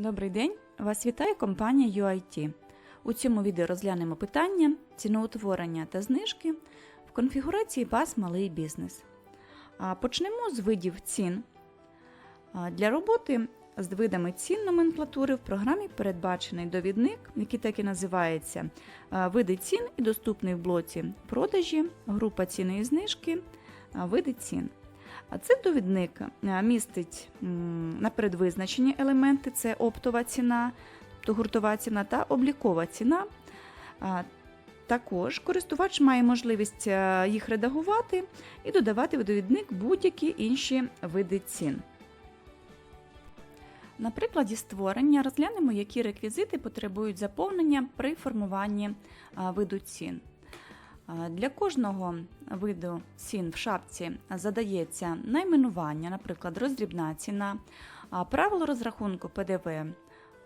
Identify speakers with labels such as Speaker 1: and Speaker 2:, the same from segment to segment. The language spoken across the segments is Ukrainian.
Speaker 1: Добрий день! Вас вітає компанія UIT. У цьому відео розглянемо питання ціноутворення та знижки в конфігурації пас Малий бізнес. Почнемо з видів цін. Для роботи з видами цін номенклатури в програмі передбачений довідник, який так і називається Види цін і доступний в блоці продажі, група ціни і знижки, види цін. А цей довідник е, містить м, наперед визначені елементи: це оптова ціна, тобто гуртова ціна та облікова ціна. Також користувач має можливість е, їх редагувати і додавати в довідник будь-які інші види цін. На прикладі створення розглянемо, які реквізити потребують заповнення при формуванні виду цін. Для кожного виду цін в шапці задається найменування, наприклад, роздрібна ціна, правило розрахунку ПДВ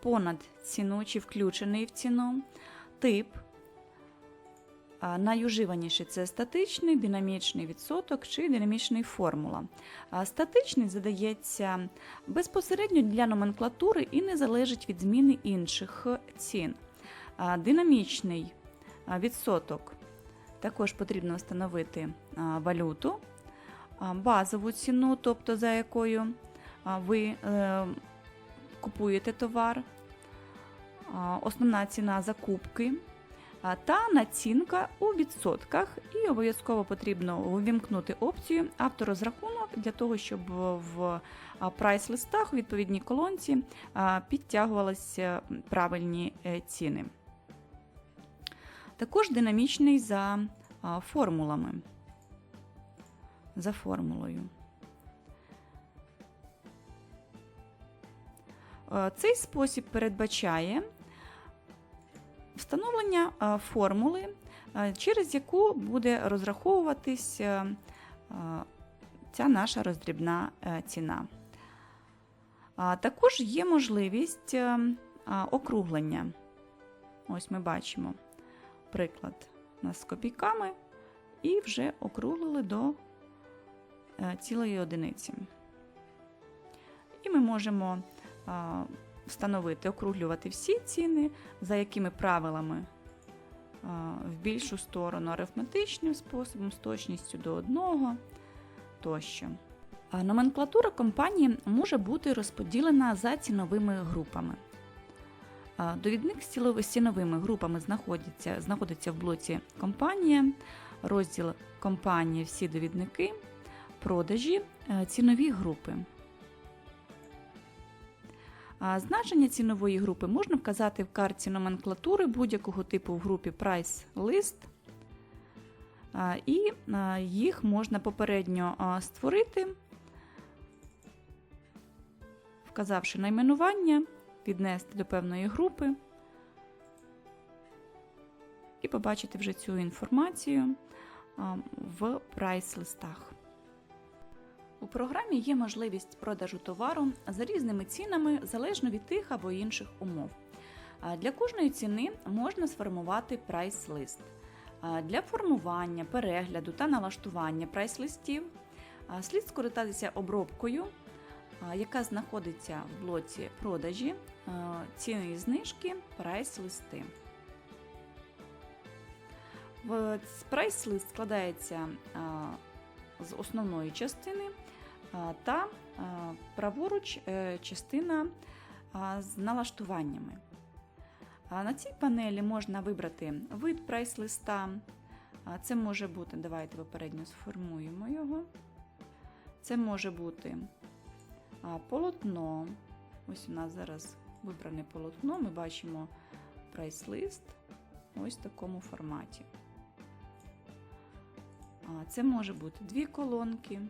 Speaker 1: понад ціну чи включений в ціну, тип. а, Найуживаніший це статичний, динамічний відсоток чи динамічний формула. Статичний задається безпосередньо для номенклатури і не залежить від зміни інших цін. Динамічний відсоток також потрібно встановити валюту, базову ціну, тобто за якою ви е, купуєте товар, основна ціна закупки та націнка у відсотках. І обов'язково потрібно увімкнути опцію авторозрахунок для того, щоб в прайс-листах у відповідній колонці підтягувалися правильні е, ціни. Також динамічний за формулами. За формулою. Цей спосіб передбачає встановлення формули, через яку буде розраховуватись ця наша роздрібна е, ціна. Також є можливість е, округлення. Ось ми бачимо приклад у нас з копійками і вже округлили до е, цілої одиниці. І ми можемо встановити, округлювати всі ціни, за якими правилами в більшу сторону арифметичним способом, з точністю до одного тощо. Номенклатура компанії може бути розподілена за ціновими групами. Довідник з ціновими групами знаходиться, знаходиться в блоці компанія, розділ компанії всі довідники, продажі, е, цінові групи. Значення цінової групи можна вказати в карті номенклатури будь-якого типу в групі Price List. І їх можна попередньо створити, вказавши найменування, віднести до певної групи і побачити вже цю інформацію в прайс-листах. У програмі є можливість продажу товару за різними цінами залежно від тих або інших умов. Для кожної ціни можна сформувати прайс-лист. Для формування, перегляду та налаштування прайс-листів слід скористатися обробкою, яка знаходиться в блоці продажі, ціни знижки, прайс-листи. Прайс-лист складається з основної частини та праворуч е, частина з налаштуваннями. На цій панелі можна вибрати вид прайс-листа. Це може бути, давайте попередньо сформуємо його. Це може бути а, полотно. Ось у нас зараз вибране полотно. Ми бачимо прайс-лист ось в такому форматі. А, Це може бути дві колонки.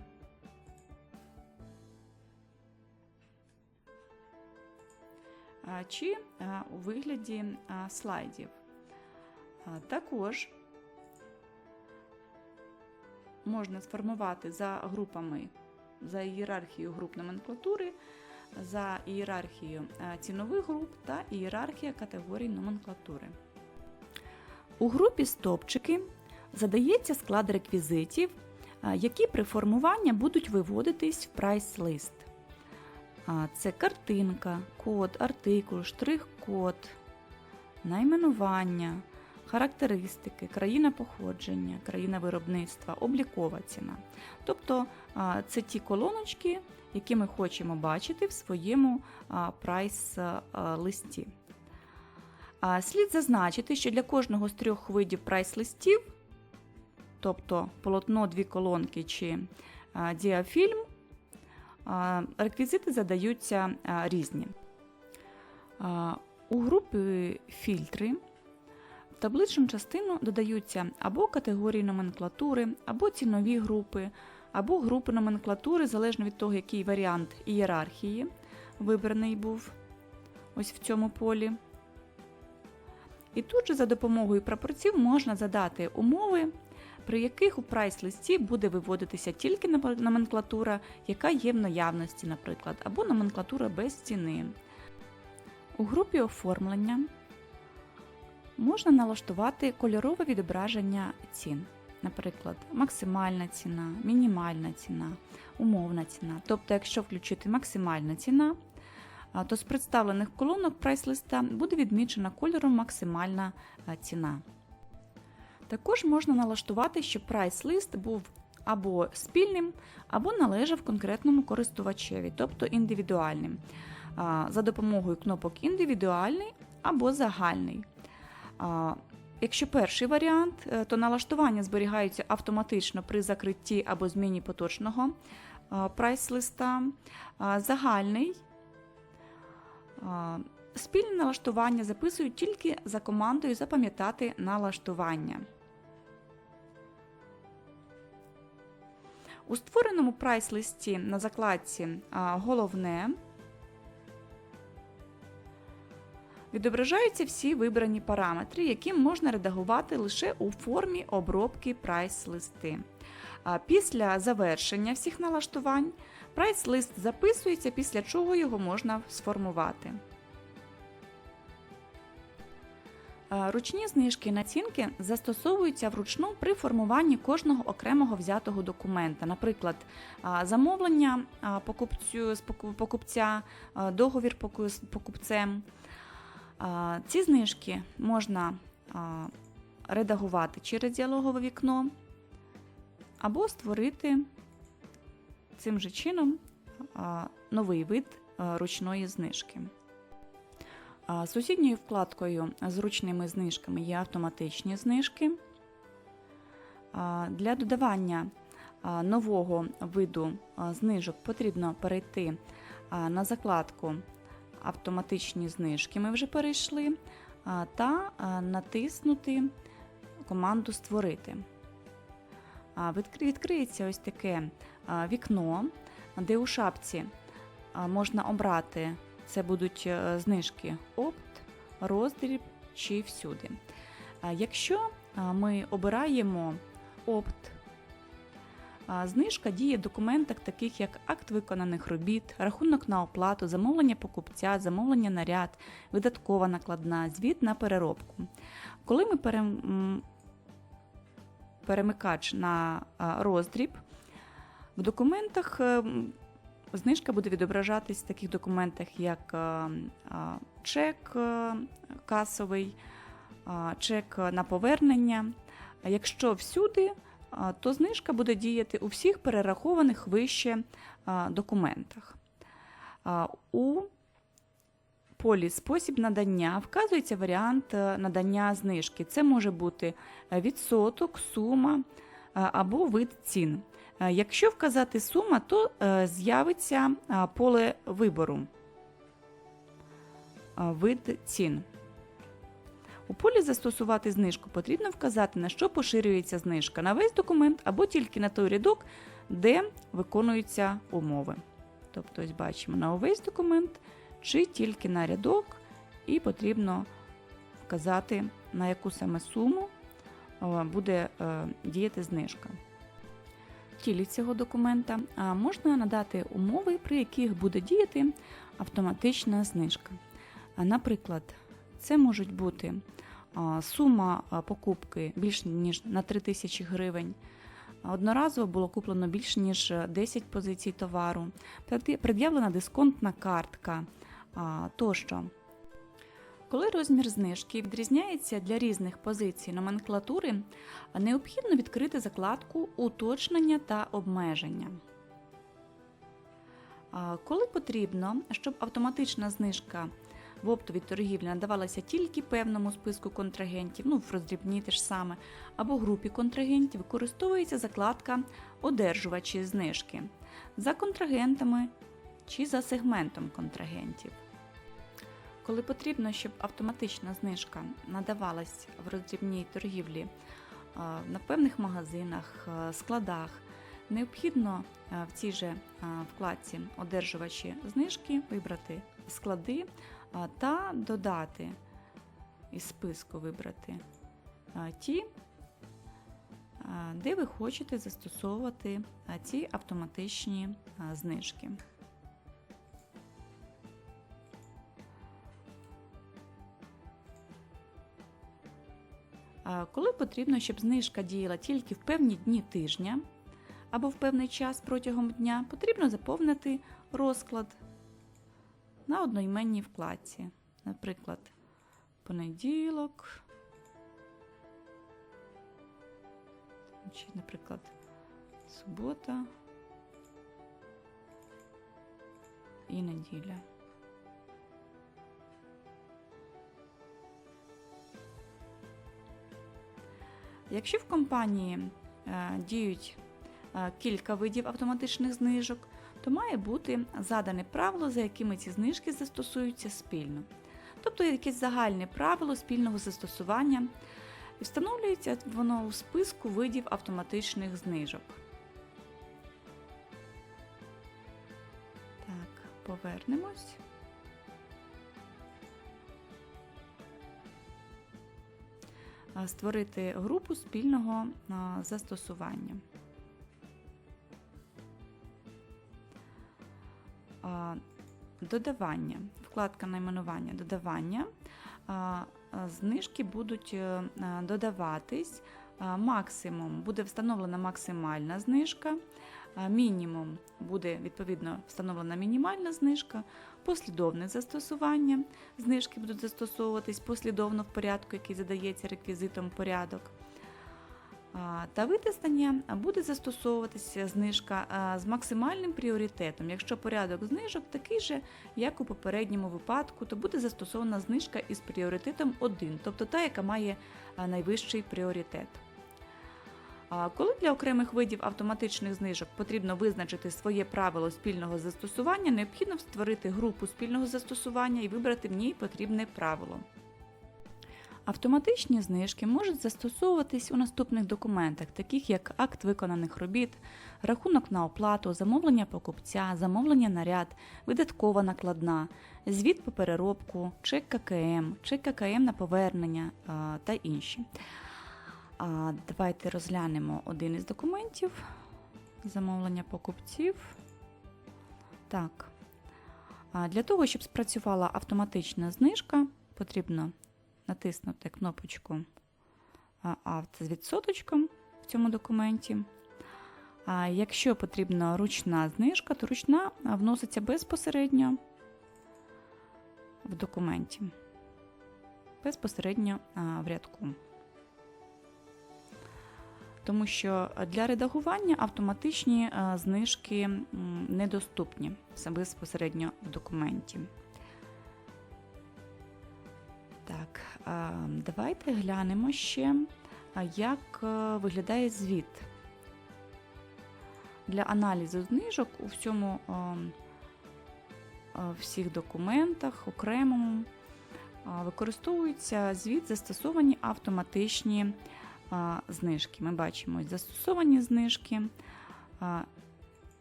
Speaker 1: Чи у вигляді слайдів. Також можна сформувати за групами, за ієрархією груп номенклатури, за ієрархією цінових груп та ієрархія категорій номенклатури. У групі стопчики задається склад реквізитів, які при формуванні будуть виводитись в прайс-лист. Це картинка, код, артикул, штрих-код, найменування, характеристики, країна походження, країна виробництва, облікова ціна. Тобто це ті колоночки, які ми хочемо бачити в своєму прайс-листі. Слід зазначити, що для кожного з трьох видів прайс-листів, тобто полотно, дві колонки чи діафільм, реквізити задаються різні. У групі фільтри в табличну частину додаються або категорії номенклатури, або цінові групи, або групи номенклатури, залежно від того, який варіант ієрархії вибраний був ось в цьому полі. І тут же за допомогою прапорців можна задати умови, при яких у прайс-листі буде виводитися тільки номенклатура, яка є в наявності, наприклад, або номенклатура без ціни. У групі оформлення можна налаштувати кольорове відображення цін. Наприклад, максимальна ціна, мінімальна ціна, умовна ціна. Тобто, якщо включити максимальна ціна, то з представлених колонок прайс-листа буде відмічена кольором максимальна ціна. Також можна налаштувати, щоб прайс-лист був або спільним, або належав конкретному користувачеві, тобто індивідуальним, за допомогою кнопок індивідуальний або загальний. Якщо перший варіант, е, то налаштування зберігаються автоматично при закритті або зміні поточного прайс-листа. Загальний спільне налаштування записують тільки за командою запам'ятати налаштування. У створеному прайс-листі на закладці Головне відображаються всі вибрані параметри, які можна редагувати лише у формі обробки прайс-листи. Після завершення всіх налаштувань прайс-лист записується, після чого його можна сформувати. Ручні знижки націнки застосовуються вручну при формуванні кожного окремого взятого документа, наприклад, замовлення покупцю, покупця, договір покупцем. Ці знижки можна редагувати через діалогове вікно або створити цим же чином новий вид ручної знижки. Сусідньою вкладкою з ручними знижками є автоматичні знижки. Для додавання нового виду знижок потрібно перейти на закладку Автоматичні знижки ми вже перейшли, та натиснути команду Створити. Відкриється ось таке вікно, де у шапці можна обрати це будуть е, знижки опт, роздріб чи всюди. Якщо ми обираємо опт, знижка діє в документах, таких як акт виконаних робіт, рахунок на оплату, замовлення покупця, замовлення наряд, видаткова накладна, звіт на переробку. Коли ми перемикач на роздріб, в документах ем, Знижка буде відображатись в таких документах, як е, чек е, касовий, чек на повернення. Якщо всюди, то знижка буде діяти у всіх перерахованих вище документах. У полі спосіб надання вказується варіант е, надання знижки. Це може бути відсоток, сума або вид цін. Е, якщо вказати сума, то е, з'явиться е, поле вибору, вид цін. У полі застосувати знижку потрібно вказати, на що поширюється знижка на весь документ або тільки на той рядок, де виконуються умови. Тобто, ось бачимо на увесь документ чи тільки на рядок, і потрібно вказати, на яку саме суму буде діяти знижка тілі цього документа можна надати умови, при яких буде діяти автоматична знижка. Наприклад, це можуть бути сума покупки більш ніж на 3000 гривень, одноразово було куплено більше ніж 10 позицій товару, пред'явлена дисконтна картка тощо. Коли розмір знижки відрізняється для різних позицій номенклатури, необхідно відкрити закладку Уточнення та обмеження. Коли потрібно, щоб автоматична знижка в оптовій торгівлі надавалася тільки певному списку контрагентів, ну в роздрібній те ж саме, або групі контрагентів, використовується закладка Одержувачі знижки за контрагентами чи за сегментом контрагентів. Коли потрібно, щоб автоматична знижка надавалась в роздрібній торгівлі на певних магазинах, складах, необхідно в цій же вкладці Одержувачі знижки вибрати склади та додати із списку вибрати ті, де ви хочете застосовувати ці автоматичні знижки. Коли потрібно, щоб знижка діяла тільки в певні дні тижня або в певний час протягом дня, потрібно заповнити розклад на одноіменній вкладці. Наприклад, понеділок, чи, наприклад, субота і неділя. Якщо в компанії е, діють е, кілька видів автоматичних знижок, то має бути задане правило, за якими ці знижки застосуються спільно. Тобто якесь загальне правило спільного застосування, встановлюється воно у списку видів автоматичних знижок. Так, повернемось. Створити групу спільного застосування. Додавання, вкладка найменування додавання. Знижки будуть е, додаватись. Максимум буде встановлена максимальна знижка, мінімум буде відповідно встановлена мінімальна знижка, послідовне застосування. Знижки будуть застосовуватись послідовно в порядку, який задається реквізитом порядок. Та витиснення буде застосовуватися знижка з максимальним пріоритетом. Якщо порядок знижок такий же, як у попередньому випадку, то буде застосована знижка із пріоритетом 1, тобто та, яка має найвищий пріоритет. Коли для окремих видів автоматичних знижок потрібно визначити своє правило спільного застосування, необхідно створити групу спільного застосування і вибрати в ній потрібне правило. Автоматичні знижки можуть застосовуватись у наступних документах, таких як акт виконаних робіт, рахунок на оплату, замовлення покупця, замовлення на ряд, видаткова накладна, звіт по переробку, чек ККМ, чек ККМ на повернення та інші. Давайте розглянемо один із документів замовлення покупців. Так. Для того, щоб спрацювала автоматична знижка, потрібно натиснути кнопочку а, «Авто» з відсоточком в цьому документі. А якщо потрібна ручна знижка, то ручна вноситься безпосередньо в документі, безпосередньо в рядку. Тому що для редагування автоматичні знижки недоступні безпосередньо в документі. Так, давайте глянемо ще, як виглядає звіт. Для аналізу знижок у всьому а, а, всіх документах окремому використовується звіт застосовані автоматичні знижки. Ми бачимо застосовані знижки.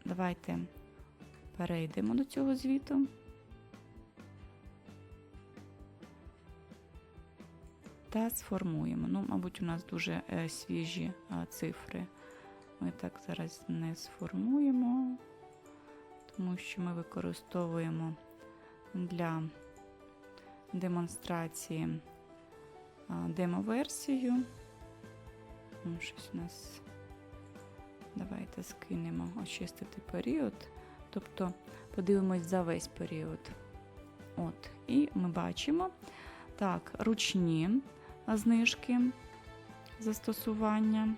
Speaker 1: Давайте перейдемо до цього звіту. Та сформуємо. Ну, мабуть, у нас дуже е, свіжі цифри. Ми так зараз не сформуємо, тому що ми використовуємо для демонстрації демо-версію. Ну, Щось у нас Давайте скинемо очистити період. Тобто подивимось за весь період. От, і ми бачимо так, ручні знижки застосування.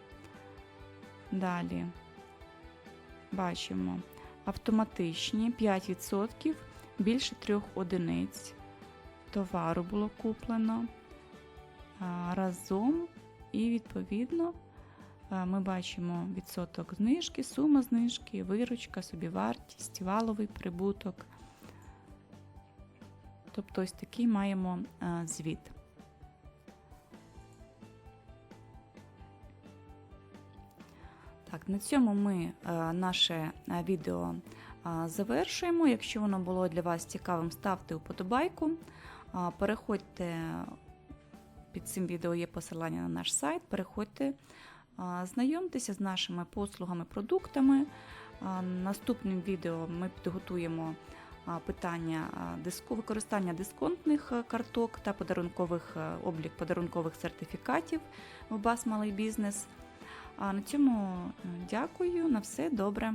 Speaker 1: Далі бачимо автоматичні 5% більше трьох одиниць товару було куплено разом, і відповідно ми бачимо відсоток знижки, сума знижки, виручка, собівартість, валовий прибуток. Тобто ось такий маємо звіт. Так, на цьому ми е, наше е, відео е, завершуємо. Якщо воно було для вас цікавим, ставте вподобайку. Переходьте під цим відео є посилання на наш сайт. Переходьте, знайомтеся з нашими послугами, продуктами. Наступним відео ми підготуємо питання використання дисконтних карток та подарункових облік подарункових сертифікатів в БАС Малий бізнес. А на цьому е, дякую. На все добре.